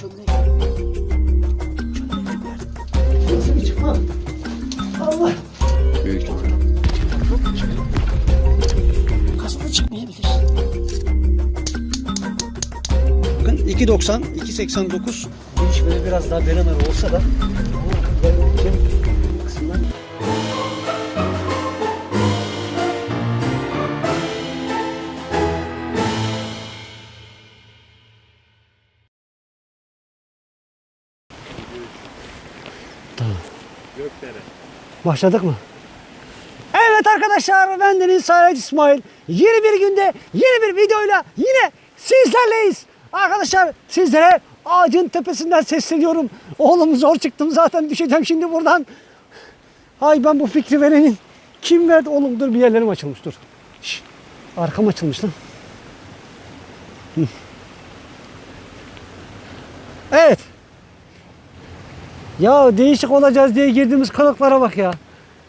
Çömlek. Nasıl bir çıkma? Allah. Büyük ihtimal. Kasada çıkmayabilir. Bakın 2.90, 2.89. Giriş böyle biraz daha berenar olsa da bu Başladık mı? Evet arkadaşlar ben Deniz Sayet İsmail. Yeni bir günde yeni bir videoyla yine sizlerleyiz. Arkadaşlar sizlere ağacın tepesinden sesleniyorum. Oğlum zor çıktım zaten düşeceğim şimdi buradan. Ay ben bu fikri verenin kim verdi oğlum dur bir yerlerim açılmış dur. Şş, arkam açılmış lan. Evet. Ya değişik olacağız diye girdiğimiz kılıklara bak ya.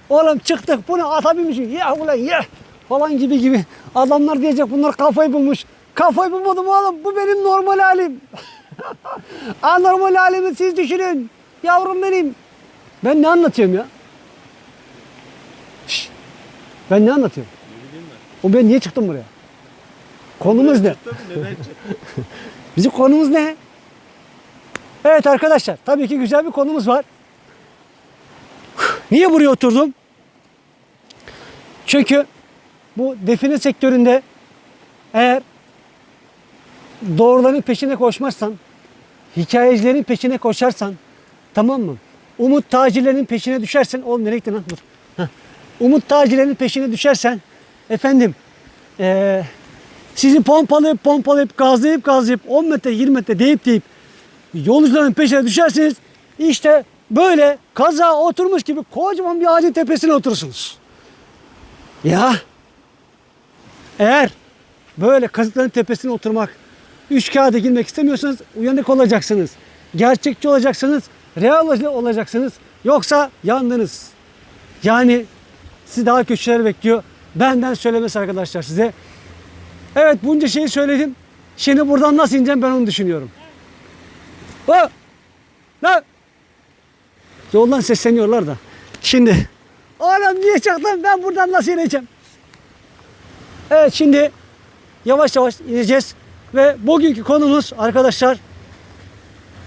Oğlum çıktık bunu atabilmişim. Ya ulan ya falan gibi gibi. Adamlar diyecek bunlar kafayı bulmuş. Kafayı bulmadım oğlum. Bu benim normal halim. Anormal halimi siz düşünün. Yavrum benim. Ben ne anlatıyorum ya? Şşş. Ben ne anlatıyorum? O ben niye çıktım buraya? Konumuz ne? Bizim konumuz ne? Evet arkadaşlar tabii ki güzel bir konumuz var. Niye buraya oturdum? Çünkü bu define sektöründe eğer doğruların peşine koşmazsan, hikayecilerin peşine koşarsan, tamam mı? Umut tacirlerin peşine düşersen, oğlum nereye gittin lan? Dur. Umut tacirlerin peşine düşersen, efendim, eee sizi pompalayıp pompalayıp gazlayıp gazlayıp 10 metre 20 metre deyip deyip yolcuların peşine düşerseniz işte böyle kaza oturmuş gibi kocaman bir ağacın tepesine oturursunuz. Ya eğer böyle kazıkların tepesine oturmak, üç kağıda girmek istemiyorsanız uyanık olacaksınız. Gerçekçi olacaksınız, real olacaksınız. Yoksa yandınız. Yani sizi daha köşeler bekliyor. Benden söylemesi arkadaşlar size. Evet bunca şeyi söyledim. Şimdi buradan nasıl ineceğim ben onu düşünüyorum. Ha! Ne? Yoldan sesleniyorlar da. Şimdi oğlum niye çıktın ben buradan nasıl ineceğim? Evet şimdi yavaş yavaş ineceğiz. Ve bugünkü konumuz arkadaşlar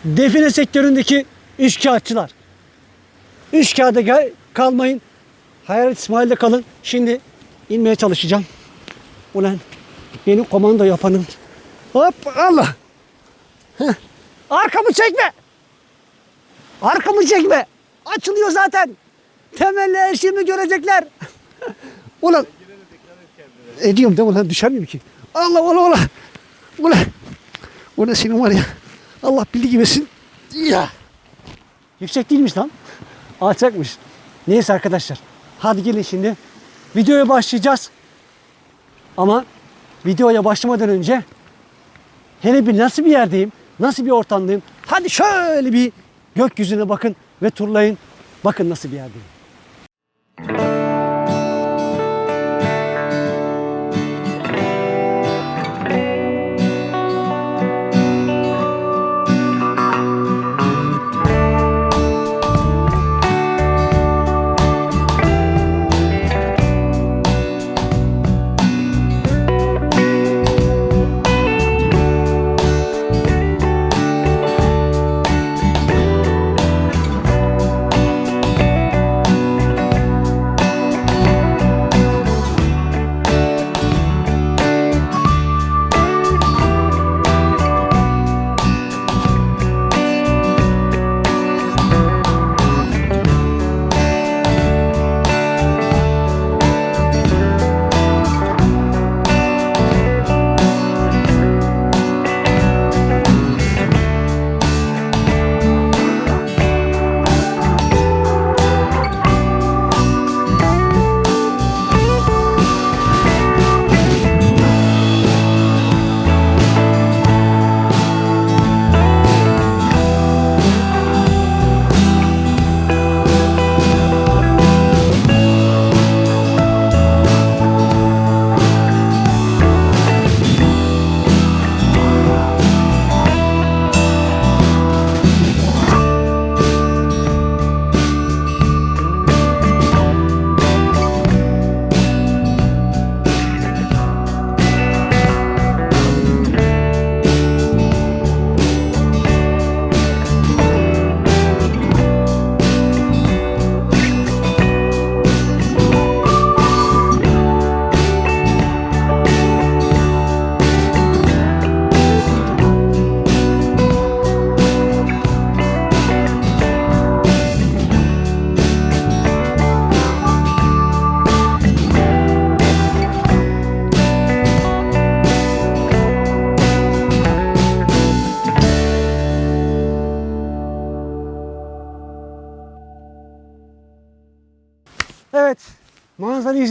define sektöründeki üçkağıtçılar. Üç kağıda gel, kalmayın. Hayalet İsmail'de kalın. Şimdi inmeye çalışacağım. Ulan benim komando yapanım. Hop Allah. Heh. Arkamı çekme. Arkamı çekme. Açılıyor zaten. Temelli eşiğimi görecekler. Ulan. Ediyorum değil mi lan? Düşer miyim ki? Allah Allah Allah. Ulan. Ulan senin var ya. Allah bildiği gibisin. Ya. Yüksek değilmiş lan. Alçakmış. Neyse arkadaşlar. Hadi gelin şimdi. Videoya başlayacağız. Ama videoya başlamadan önce hele bir nasıl bir yerdeyim, nasıl bir ortamdayım. Hadi şöyle bir gökyüzüne bakın ve turlayın. Bakın nasıl bir yerdeyim.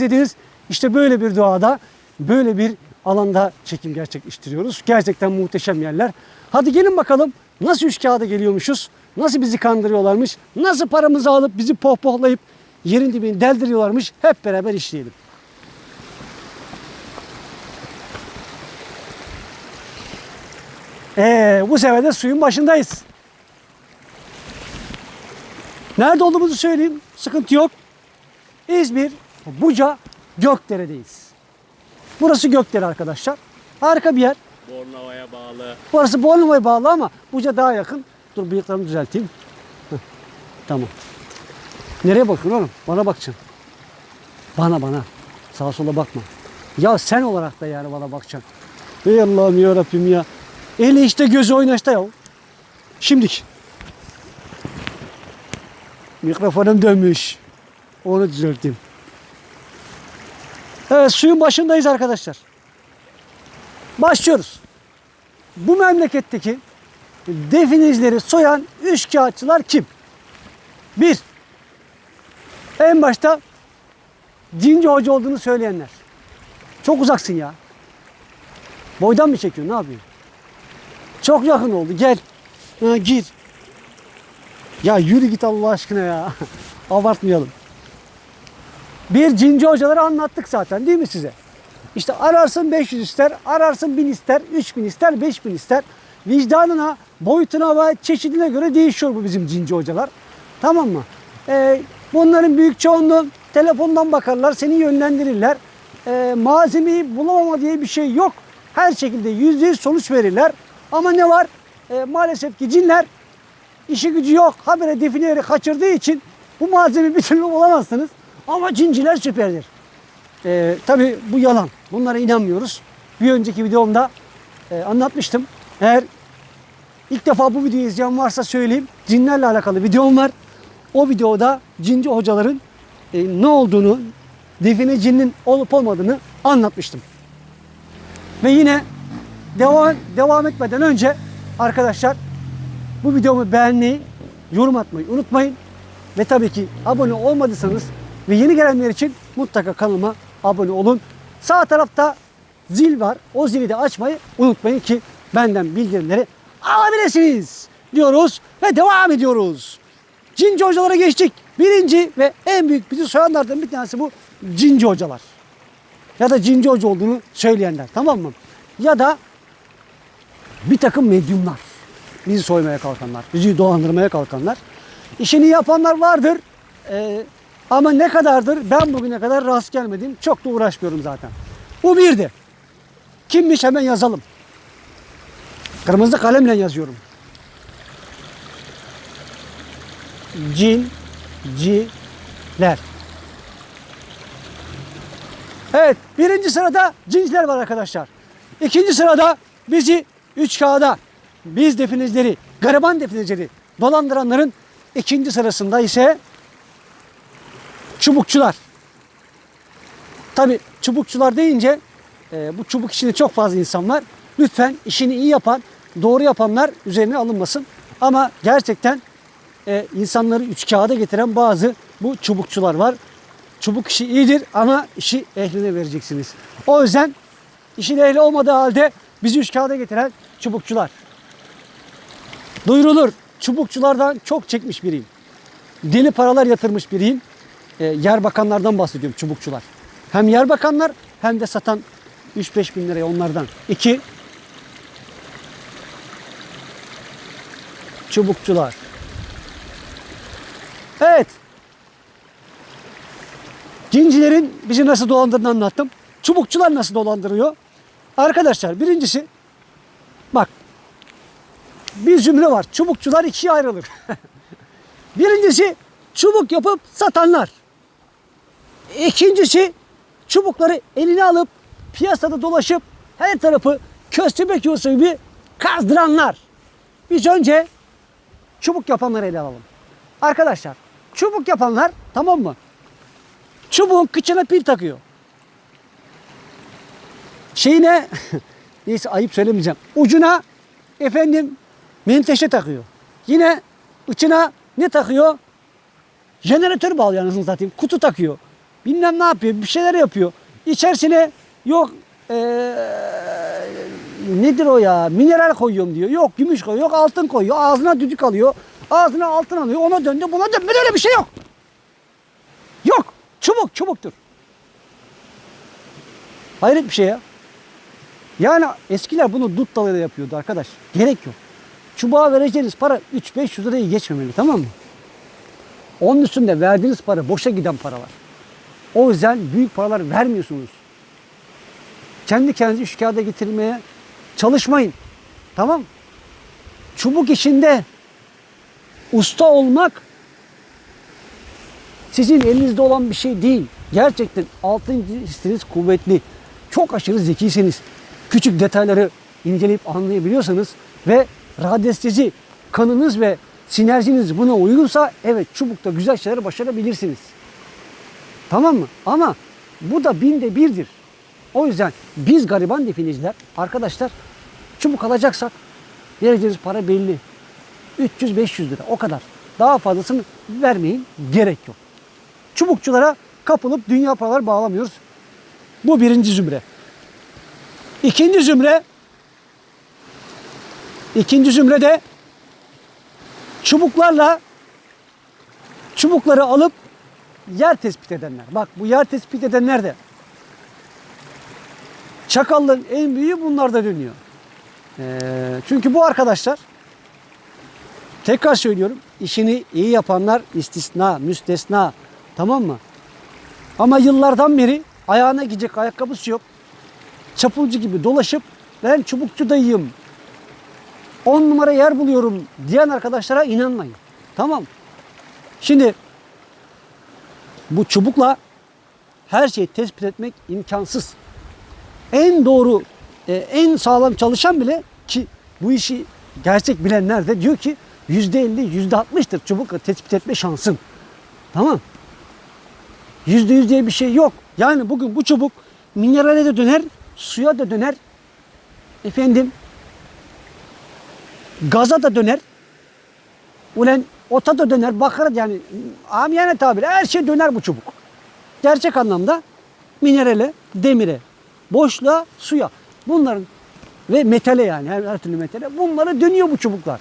İzlediniz. İşte böyle bir doğada, böyle bir alanda çekim gerçekleştiriyoruz. Gerçekten muhteşem yerler. Hadi gelin bakalım nasıl üç kağıda geliyormuşuz, nasıl bizi kandırıyorlarmış, nasıl paramızı alıp bizi pohpohlayıp yerin dibini deldiriyorlarmış. Hep beraber işleyelim. Ee, bu sefer de suyun başındayız. Nerede olduğumuzu söyleyeyim. Sıkıntı yok. İzmir, Buca, Gökdere'deyiz. Burası Gökdere arkadaşlar. Harika bir yer. Bornova'ya bağlı. Burası Bornova'ya bağlı ama Buca daha yakın. Dur bıyıklarımı düzelteyim. Heh, Tamam. Nereye bakıyorsun oğlum? Bana bakacaksın. Bana bana. Sağa sola bakma. Ya sen olarak da yani bana bakacaksın. Ey Allah'ım ya Rabbim ya. Eli işte gözü oynaşta ya. Şimdik. Mikrofonum dönmüş. Onu düzelteyim. Evet suyun başındayız arkadaşlar. Başlıyoruz. Bu memleketteki definizleri soyan üç kağıtçılar kim? Bir, en başta cinci hoca olduğunu söyleyenler. Çok uzaksın ya. Boydan mı çekiyorsun? Ne yapıyorsun? Çok yakın oldu. Gel. Ha, gir. Ya yürü git Allah aşkına ya. Abartmayalım. Bir cinci hocaları anlattık zaten değil mi size? İşte ararsın 500 ister, ararsın 1000 ister, 3000 ister, 5000 ister. Vicdanına, boyutuna ve çeşidine göre değişiyor bu bizim cinci hocalar. Tamam mı? Ee, bunların büyük çoğunluğu telefondan bakarlar, seni yönlendirirler. Ee, malzemeyi bulamama diye bir şey yok. Her şekilde yüzde yüz sonuç verirler. Ama ne var? Ee, maalesef ki cinler işi gücü yok. Habire defineleri kaçırdığı için bu malzemeyi bir türlü bulamazsınız. Ama cinciler süperdir. Ee, tabii bu yalan. Bunlara inanmıyoruz. Bir önceki videomda e, anlatmıştım. Eğer ilk defa bu videoyu izleyen varsa söyleyeyim. Cinlerle alakalı videom var. O videoda cinci hocaların e, ne olduğunu, define cinin olup olmadığını anlatmıştım. Ve yine devam devam etmeden önce arkadaşlar bu videomu beğenmeyi, yorum atmayı unutmayın. Ve tabii ki abone olmadıysanız ve yeni gelenler için mutlaka kanalıma abone olun. Sağ tarafta zil var. O zili de açmayı unutmayın ki benden bildirimleri alabilirsiniz diyoruz ve devam ediyoruz. Cinci hocalara geçtik. Birinci ve en büyük bizi soyanlardan bir tanesi bu cinci hocalar. Ya da cinci hoca olduğunu söyleyenler tamam mı? Ya da bir takım medyumlar. Bizi soymaya kalkanlar, bizi dolandırmaya kalkanlar. İşini yapanlar vardır. Ee, ama ne kadardır ben bugüne kadar rast gelmedim. Çok da uğraşmıyorum zaten. Bu birdi. Kimmiş hemen yazalım. Kırmızı kalemle yazıyorum. Cin, ciler. Evet, birinci sırada cinsler var arkadaşlar. İkinci sırada bizi üç kağıda, biz definizleri, gariban definizleri dolandıranların ikinci sırasında ise çubukçular. Tabi çubukçular deyince e, bu çubuk işinde çok fazla insan var. Lütfen işini iyi yapan, doğru yapanlar üzerine alınmasın. Ama gerçekten e, insanları üç kağıda getiren bazı bu çubukçular var. Çubuk işi iyidir ama işi ehline vereceksiniz. O yüzden işin ehli olmadığı halde bizi üç kağıda getiren çubukçular. Duyurulur. Çubukçulardan çok çekmiş biriyim. Deli paralar yatırmış biriyim. E, yer bakanlardan bahsediyorum çubukçular. Hem yer bakanlar hem de satan 3-5 bin liraya onlardan. İki, çubukçular. Evet. Cincilerin bizi nasıl dolandırdığını anlattım. Çubukçular nasıl dolandırıyor? Arkadaşlar birincisi bak bir cümle var. Çubukçular ikiye ayrılır. Birincisi çubuk yapıp satanlar. İkincisi çubukları eline alıp piyasada dolaşıp her tarafı köstebek yuvası gibi kazdıranlar. Biz önce çubuk yapanları ele alalım. Arkadaşlar çubuk yapanlar tamam mı? Çubuğun kıçına pil takıyor. Şeyine neyse ayıp söylemeyeceğim. Ucuna efendim menteşe takıyor. Yine içine ne takıyor? Jeneratör bağlıyor anasını satayım. Kutu takıyor. Bilmem ne yapıyor, bir şeyler yapıyor. İçerisine yok eee, nedir o ya mineral koyuyorum diyor. Yok gümüş koyuyor, yok altın koyuyor. Ağzına düdük alıyor. Ağzına altın alıyor. Ona döndü buna döndü. Böyle bir şey yok. Yok. Çubuk çubuktur. Hayret bir şey ya. Yani eskiler bunu dut dalıyla yapıyordu arkadaş. Gerek yok. Çubuğa vereceğiniz para 3-500 lirayı geçmemeli tamam mı? Onun üstünde verdiğiniz para boşa giden paralar. O yüzden büyük paralar vermiyorsunuz. Kendi kendinizi şu getirmeye çalışmayın. Tamam? Çubuk işinde usta olmak sizin elinizde olan bir şey değil. Gerçekten altıncı hissiniz kuvvetli. Çok aşırı zekisiniz. Küçük detayları inceleyip anlayabiliyorsanız ve radyestezi kanınız ve sinerjiniz buna uygunsa evet çubukta güzel şeyler başarabilirsiniz. Tamam mı? Ama bu da binde birdir. O yüzden biz gariban definiciler arkadaşlar çubuk alacaksak vereceğiniz para belli. 300-500 lira o kadar. Daha fazlasını vermeyin gerek yok. Çubukçulara kapılıp dünya paralar bağlamıyoruz. Bu birinci zümre. İkinci zümre ikinci zümre de çubuklarla çubukları alıp yer tespit edenler. Bak bu yer tespit edenler de çakallığın en büyüğü bunlarda dönüyor. Ee, çünkü bu arkadaşlar tekrar söylüyorum işini iyi yapanlar istisna, müstesna tamam mı? Ama yıllardan beri ayağına gidecek ayakkabısı yok. Çapulcu gibi dolaşıp ben çubukçu dayıyım. 10 numara yer buluyorum diyen arkadaşlara inanmayın. Tamam. Şimdi bu çubukla her şeyi tespit etmek imkansız. En doğru, e, en sağlam çalışan bile ki bu işi gerçek bilenler de diyor ki yüzde elli, yüzde altmıştır çubukla tespit etme şansın. Tamam. Yüzde yüz diye bir şey yok. Yani bugün bu çubuk minerale de döner, suya da döner. Efendim gaza da döner. Ulen ota da döner, bakara yani amiyane tabiri her şey döner bu çubuk. Gerçek anlamda minerale, demire, boşluğa, suya. Bunların ve metale yani her, her türlü metale. Bunlara dönüyor bu çubuklar.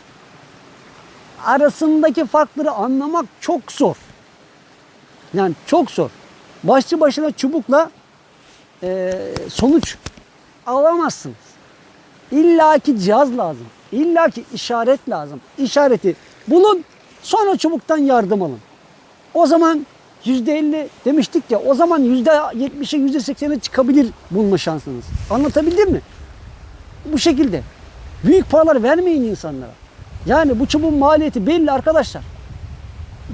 Arasındaki farkları anlamak çok zor. Yani çok zor. Başlı başına çubukla e, sonuç alamazsınız. İlla ki cihaz lazım. İlla ki işaret lazım. İşareti bulun sonra çubuktan yardım alın. O zaman yüzde elli demiştik ya o zaman yüzde yetmişe yüzde seksene çıkabilir bulma şansınız. Anlatabildim mi? Bu şekilde. Büyük paralar vermeyin insanlara. Yani bu çubuğun maliyeti belli arkadaşlar.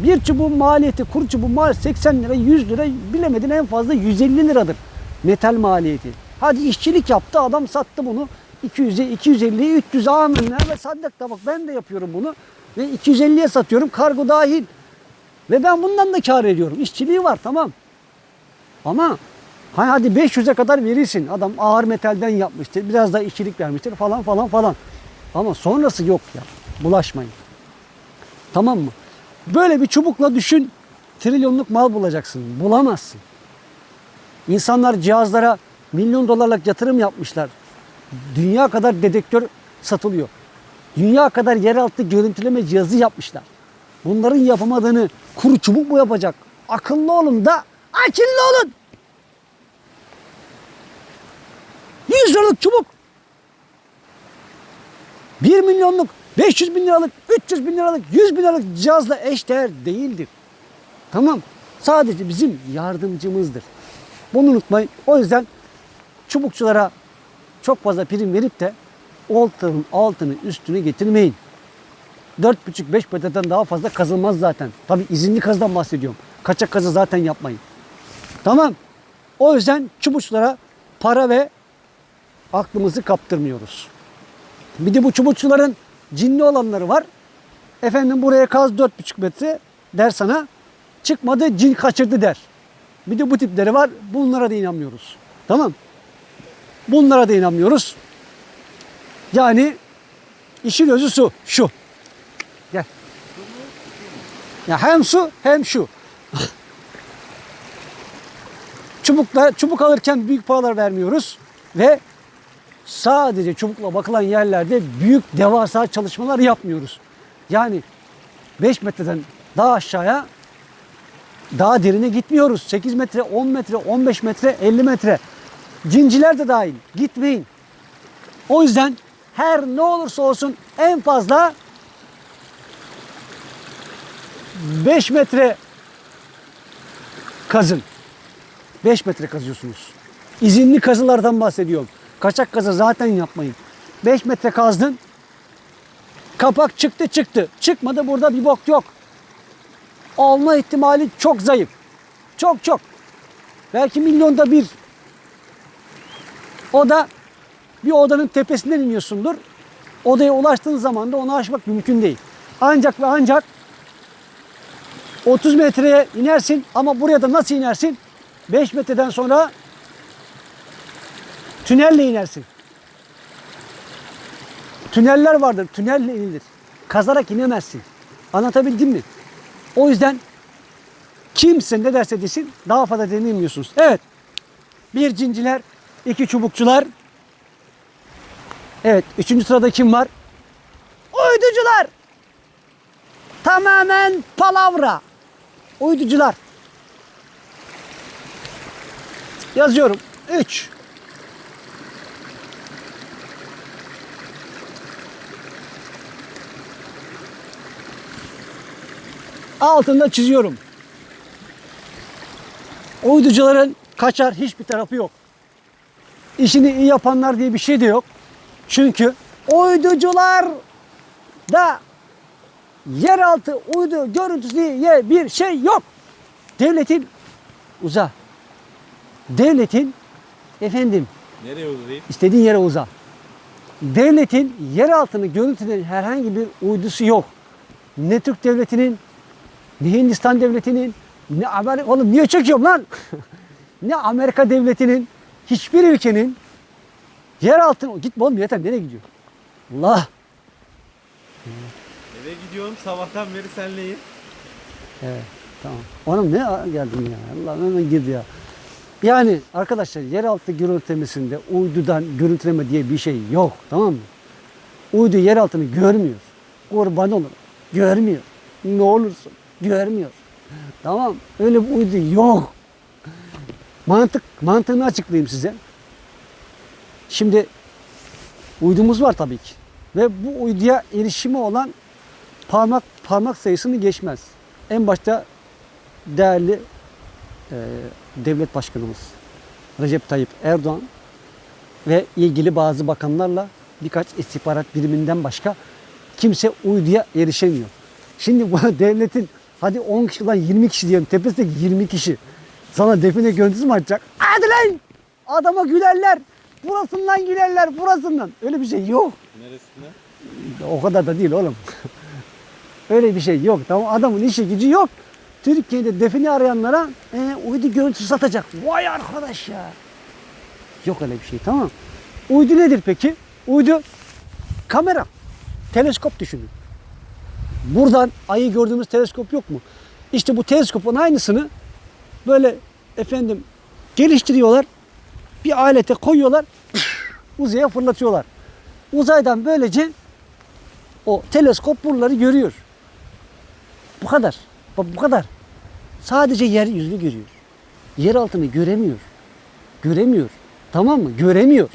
Bir çubuğun maliyeti, kuru çubuğun maliyeti 80 lira, 100 lira bilemedin en fazla 150 liradır metal maliyeti. Hadi işçilik yaptı adam sattı bunu 200'e, 250'ye, 300 amenna ve saddak da bak ben de yapıyorum bunu ve 250'ye satıyorum kargo dahil. Ve ben bundan da kar ediyorum. İşçiliği var tamam. Ama hani hadi 500'e kadar verirsin. Adam ağır metalden yapmıştır. Biraz da işçilik vermiştir falan falan falan. Ama sonrası yok ya. Bulaşmayın. Tamam mı? Böyle bir çubukla düşün. Trilyonluk mal bulacaksın. Bulamazsın. İnsanlar cihazlara milyon dolarlık yatırım yapmışlar. Dünya kadar dedektör satılıyor. Dünya kadar yeraltı görüntüleme cihazı yapmışlar. Bunların yapamadığını kuru çubuk mu yapacak? Akıllı olun da akıllı olun. 100 liralık çubuk. 1 milyonluk, 500 bin liralık, 300 bin liralık, 100 bin liralık cihazla eşdeğer değildir. Tamam. Sadece bizim yardımcımızdır. Bunu unutmayın. O yüzden çubukçulara çok fazla prim verip de oltanın altını üstünü getirmeyin. 4,5-5 metreden daha fazla kazılmaz zaten. Tabi izinli kazıdan bahsediyorum. Kaçak kazı zaten yapmayın. Tamam. O yüzden çubukçulara para ve aklımızı kaptırmıyoruz. Bir de bu çubukçuların cinli olanları var. Efendim buraya kaz 4,5 metre der sana. Çıkmadı cin kaçırdı der. Bir de bu tipleri var. Bunlara da inanmıyoruz. Tamam. Bunlara da inanmıyoruz. Yani işin özü su. Şu. Gel. Ya hem su hem şu. çubukla çubuk alırken büyük paralar vermiyoruz ve sadece çubukla bakılan yerlerde büyük devasa çalışmalar yapmıyoruz. Yani 5 metreden daha aşağıya daha derine gitmiyoruz. 8 metre, 10 metre, 15 metre, 50 metre. Cinciler de dahil. Gitmeyin. O yüzden her ne olursa olsun en fazla 5 metre kazın. 5 metre kazıyorsunuz. İzinli kazılardan bahsediyorum. Kaçak kazı zaten yapmayın. 5 metre kazdın. Kapak çıktı çıktı. Çıkmadı burada bir bok yok. Olma ihtimali çok zayıf. Çok çok. Belki milyonda bir. O da bir odanın tepesinden iniyorsundur. Odaya ulaştığın zaman da onu aşmak mümkün değil. Ancak ve ancak 30 metreye inersin ama buraya da nasıl inersin? 5 metreden sonra tünelle inersin. Tüneller vardır. Tünelle inilir. Kazarak inemezsin. Anlatabildim mi? O yüzden kimse ne derse desin daha fazla deneyemiyorsunuz. Evet. Bir cinciler, iki çubukçular. Evet. Üçüncü sırada kim var? Uyducular. Tamamen palavra. Uyducular. Yazıyorum. 3. Altında çiziyorum. Uyducuların kaçar hiçbir tarafı yok. İşini iyi yapanlar diye bir şey de yok. Çünkü uyducular da yeraltı uydu görüntüsü diye bir şey yok. Devletin uza. Devletin efendim Nereye uzayayım? istediğin yere uza. Devletin yer altını görüntüleyen herhangi bir uydusu yok. Ne Türk devletinin, ne Hindistan devletinin, ne Amerika... Oğlum niye çekiyorum lan? ne Amerika devletinin, hiçbir ülkenin yer altını... Gitme oğlum yeter nereye gidiyor? Allah! Eve gidiyorum sabahtan beri senleyim. Evet, tamam. Oğlum ne geldim ya? Allah hemen girdi ya. Yani arkadaşlar yeraltı görüntülemesinde uydudan görüntüleme diye bir şey yok. Tamam mı? Uydu yer altını görmüyor. Kurban olur. Görmüyor. Ne olursun. Görmüyor. Tamam. Öyle bir uydu yok. Mantık, mantığını açıklayayım size. Şimdi uydumuz var tabii ki. Ve bu uyduya erişimi olan parmak parmak sayısını geçmez. En başta değerli e, devlet başkanımız Recep Tayyip Erdoğan ve ilgili bazı bakanlarla birkaç istihbarat biriminden başka kimse uyduya erişemiyor. Şimdi bu devletin hadi 10 kişi lan 20 kişi diyelim tepesindeki 20 kişi sana define görüntüsü mü açacak? Hadi lan! Adama gülerler. Burasından gülerler burasından. Öyle bir şey yok. Neresinden? O kadar da değil oğlum. Öyle bir şey yok. Tamam adamın işi gücü yok. Türkiye'de define arayanlara e, uydu görüntüsü satacak. Vay arkadaş ya. Yok öyle bir şey tamam. Uydu nedir peki? Uydu kamera. Teleskop düşünün. Buradan ayı gördüğümüz teleskop yok mu? İşte bu teleskopun aynısını böyle efendim geliştiriyorlar. Bir alete koyuyorlar. uzaya fırlatıyorlar. Uzaydan böylece o teleskop buraları görüyor. Bu kadar. Bak bu kadar. Sadece yeryüzünü görüyor. Yer altını göremiyor. Göremiyor. Tamam mı? Göremiyor.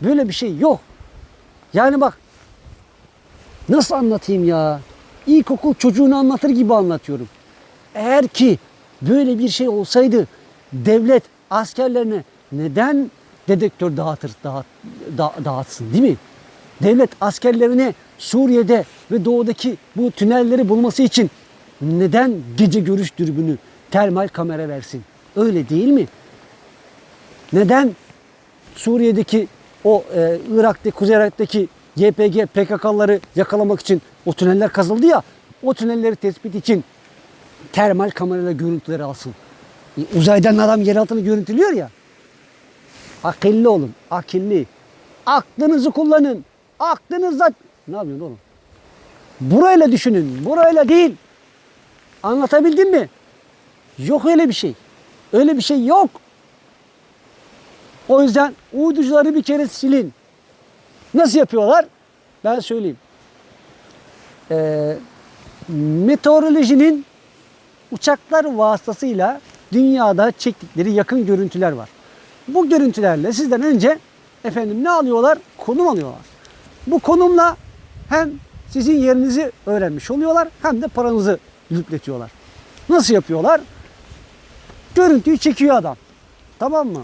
Böyle bir şey yok. Yani bak nasıl anlatayım ya? İlkokul çocuğunu anlatır gibi anlatıyorum. Eğer ki böyle bir şey olsaydı devlet askerlerine neden dedektör dağıtır, dağıt, da- dağıtsın değil mi? Devlet askerlerine Suriye'de ve doğudaki bu tünelleri bulması için neden gece görüş dürbünü, termal kamera versin? Öyle değil mi? Neden Suriye'deki o e, Irak'ta, Kuzey Irak'taki YPG, PKK'ları yakalamak için o tüneller kazıldı ya, o tünelleri tespit için termal kamerayla görüntüleri alsın. E, uzaydan adam yer altını görüntülüyor ya. Akıllı olun, akıllı. Aklınızı kullanın. Aklınızla... Ne yapıyorsun oğlum? Burayla düşünün, burayla değil. Anlatabildim mi? Yok öyle bir şey. Öyle bir şey yok. O yüzden uyducuları bir kere silin. Nasıl yapıyorlar? Ben söyleyeyim. Ee, meteorolojinin uçaklar vasıtasıyla dünyada çektikleri yakın görüntüler var. Bu görüntülerle sizden önce efendim ne alıyorlar? Konum alıyorlar. Bu konumla hem sizin yerinizi öğrenmiş oluyorlar hem de paranızı yükletiyorlar. Nasıl yapıyorlar? Görüntüyü çekiyor adam. Tamam mı?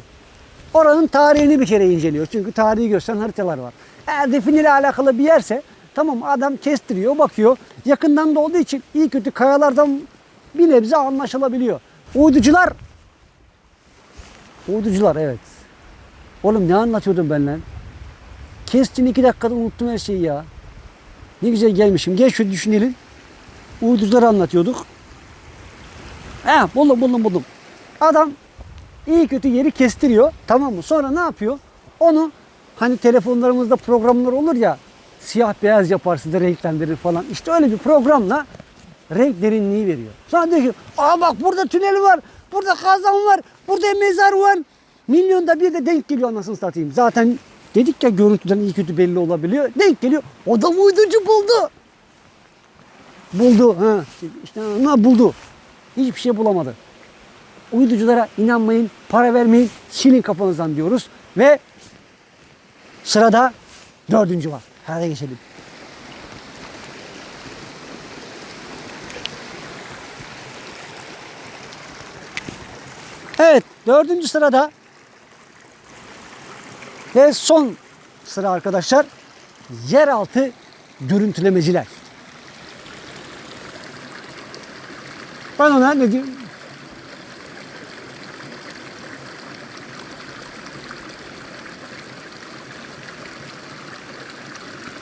Oranın tarihini bir kere inceliyor. Çünkü tarihi gösteren haritalar var. Eğer definiyle alakalı bir yerse tamam adam kestiriyor, bakıyor. Yakından da olduğu için iyi kötü kayalardan bir nebze anlaşılabiliyor. Uyducular Uyducular evet. Oğlum ne anlatıyordum ben lan? Kestin iki dakikada unuttum her şeyi ya. Ne güzel gelmişim. Gel şöyle düşünelim. Uyducuları anlatıyorduk. He buldum buldum buldum. Adam iyi kötü yeri kestiriyor. Tamam mı? Sonra ne yapıyor? Onu hani telefonlarımızda programlar olur ya siyah beyaz yaparsın da renklendirir falan. İşte öyle bir programla renk derinliği veriyor. Sonra diyor ki aa bak burada tünel var. Burada kazan var. Burada mezar var. Milyonda bir de denk geliyor anasını satayım. Zaten dedik ya görüntüden iyi kötü belli olabiliyor. Denk geliyor. O da uyducu buldu. Buldu. Ha. İşte ne buldu. Hiçbir şey bulamadı. Uyduculara inanmayın, para vermeyin, silin kafanızdan diyoruz. Ve sırada dördüncü var. Hadi geçelim. Evet, dördüncü sırada ve son sıra arkadaşlar yeraltı görüntülemeciler. Ben ona ne diyeyim?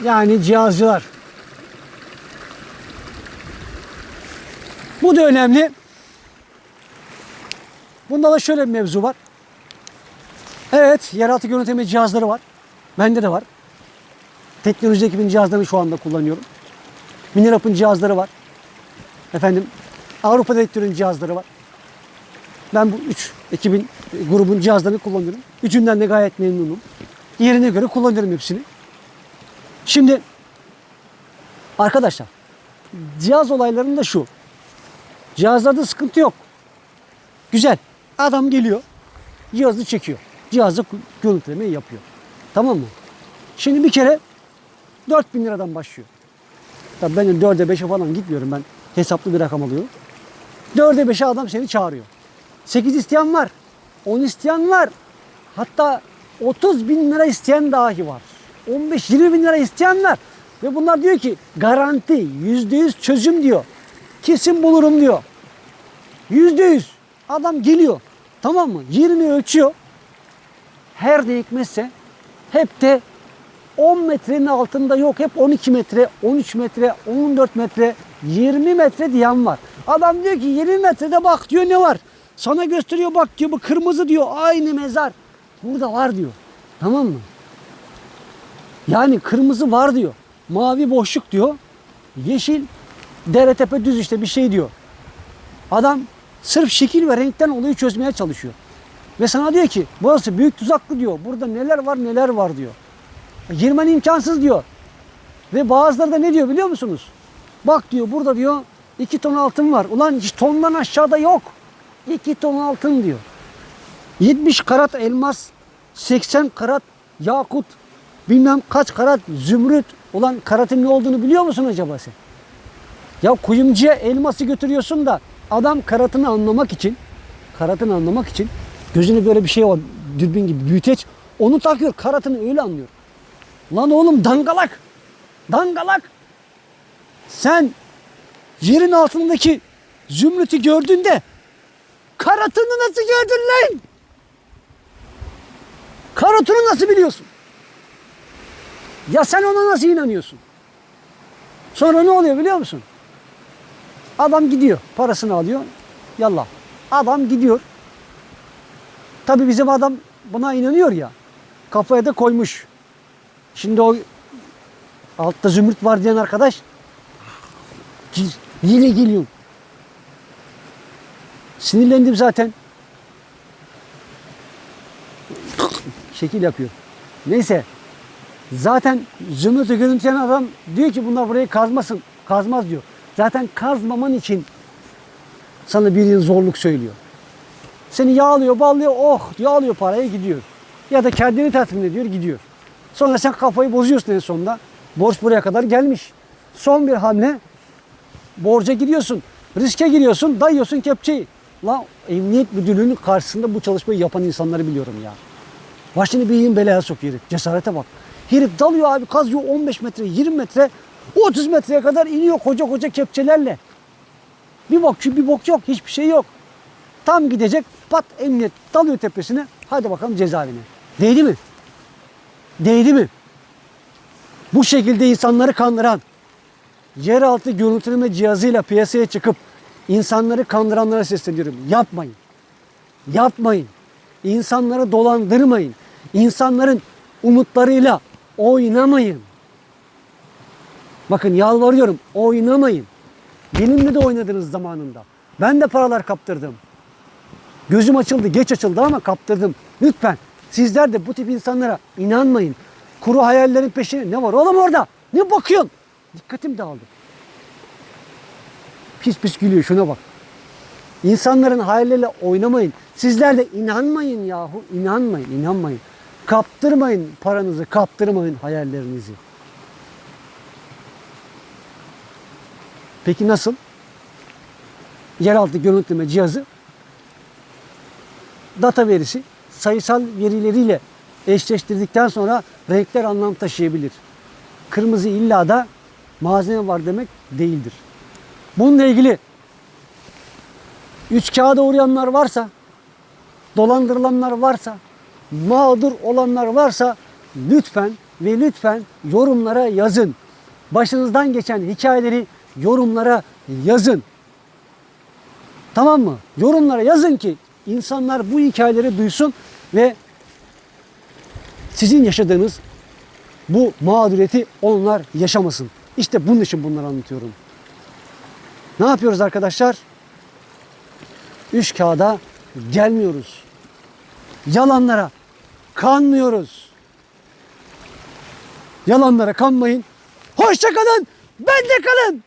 Yani cihazcılar. Bu da önemli. Bunda da şöyle bir mevzu var. Evet, yeraltı görüntüleme cihazları var. Bende de var. Teknoloji ekibinin cihazlarını şu anda kullanıyorum. Minirap'ın cihazları var. Efendim, Avrupa Elektronik'in cihazları var. Ben bu üç ekibin, grubun cihazlarını kullanıyorum. Üçünden de gayet memnunum. Yerine göre kullanıyorum hepsini. Şimdi arkadaşlar cihaz olaylarında şu. Cihazlarda sıkıntı yok. Güzel. Adam geliyor. Cihazı çekiyor. Cihazı görüntülemeyi yapıyor. Tamam mı? Şimdi bir kere 4000 liradan başlıyor. Tabii ben 4'e 5'e falan gitmiyorum. Ben hesaplı bir rakam alıyorum. 4'e 5'e adam seni çağırıyor. 8 isteyen var. 10 isteyen var. Hatta 30 bin lira isteyen dahi var. 15-20 bin lira isteyen var. Ve bunlar diyor ki garanti %100 çözüm diyor. Kesin bulurum diyor. %100 adam geliyor. Tamam mı? Yerini ölçüyor. Her de hikmetse hep de 10 metrenin altında yok. Hep 12 metre, 13 metre, 14 metre, 20 metre diyen var. Adam diyor ki 20 metrede bak diyor ne var? Sana gösteriyor bak diyor bu kırmızı diyor aynı mezar. Burada var diyor. Tamam mı? Yani kırmızı var diyor. Mavi boşluk diyor. Yeşil dere tepe düz işte bir şey diyor. Adam sırf şekil ve renkten olayı çözmeye çalışıyor. Ve sana diyor ki burası büyük tuzaklı diyor. Burada neler var neler var diyor. Girmen imkansız diyor. Ve bazıları da ne diyor biliyor musunuz? Bak diyor burada diyor 2 ton altın var. Ulan hiç tondan aşağıda yok. 2 ton altın diyor. 70 karat elmas, 80 karat yakut, bilmem kaç karat zümrüt. Ulan karatın ne olduğunu biliyor musun acaba sen? Ya kuyumcuya elması götürüyorsun da adam karatını anlamak için, karatını anlamak için gözüne böyle bir şey var, dürbün gibi büyüteç. Onu takıyor, karatını öyle anlıyor. Lan oğlum dangalak, dangalak. Sen yerin altındaki zümrütü gördüğünde karatını nasıl gördün lan? Karatını nasıl biliyorsun? Ya sen ona nasıl inanıyorsun? Sonra ne oluyor biliyor musun? Adam gidiyor, parasını alıyor. Yallah. Adam gidiyor. Tabi bizim adam buna inanıyor ya. Kafaya da koymuş. Şimdi o altta zümrüt var diyen arkadaş yine geliyor. Sinirlendim zaten. şekil yapıyor. Neyse. Zaten zümrütü görüntüleyen adam diyor ki bunlar burayı kazmasın. Kazmaz diyor. Zaten kazmaman için sana bir yıl zorluk söylüyor. Seni yağlıyor, ballıyor, oh yağlıyor paraya gidiyor. Ya da kendini tatmin ediyor, gidiyor. Sonra sen kafayı bozuyorsun en sonunda. Borç buraya kadar gelmiş. Son bir hamle borca gidiyorsun. Riske giriyorsun, dayıyorsun kepçeyi. La emniyet müdürlüğünün karşısında bu çalışmayı yapan insanları biliyorum ya. Başını bir yiyin belaya sokuyor herif. Cesarete bak. Herif dalıyor abi kazıyor 15 metre, 20 metre, 30 metreye kadar iniyor koca koca kepçelerle. Bir bok, bir bok yok, hiçbir şey yok. Tam gidecek, pat emniyet dalıyor tepesine. Hadi bakalım cezaevine. Değdi mi? Değdi mi? Bu şekilde insanları kandıran, yeraltı görüntüleme cihazıyla piyasaya çıkıp insanları kandıranlara sesleniyorum. Yapmayın. Yapmayın. İnsanları dolandırmayın. İnsanların umutlarıyla oynamayın. Bakın yalvarıyorum oynamayın. Benimle de oynadınız zamanında. Ben de paralar kaptırdım. Gözüm açıldı, geç açıldı ama kaptırdım. Lütfen sizler de bu tip insanlara inanmayın. Kuru hayallerin peşine ne var oğlum orada? Ne bakıyorsun? Dikkatim dağıldı. Pis pis gülüyor şuna bak. İnsanların hayalleriyle oynamayın. Sizler de inanmayın yahu. İnanmayın, inanmayın. Kaptırmayın paranızı, kaptırmayın hayallerinizi. Peki nasıl? Yeraltı görüntüleme cihazı data verisi sayısal verileriyle eşleştirdikten sonra renkler anlam taşıyabilir. Kırmızı illa da malzeme var demek değildir. Bununla ilgili üç kağıda uğrayanlar varsa, dolandırılanlar varsa, mağdur olanlar varsa lütfen ve lütfen yorumlara yazın. Başınızdan geçen hikayeleri yorumlara yazın. Tamam mı? Yorumlara yazın ki insanlar bu hikayeleri duysun ve sizin yaşadığınız bu mağduriyeti onlar yaşamasın. İşte bunun için bunları anlatıyorum. Ne yapıyoruz arkadaşlar? Üç kağıda gelmiyoruz. Yalanlara kanmıyoruz. Yalanlara kanmayın. Hoşça kalın. Bende kalın.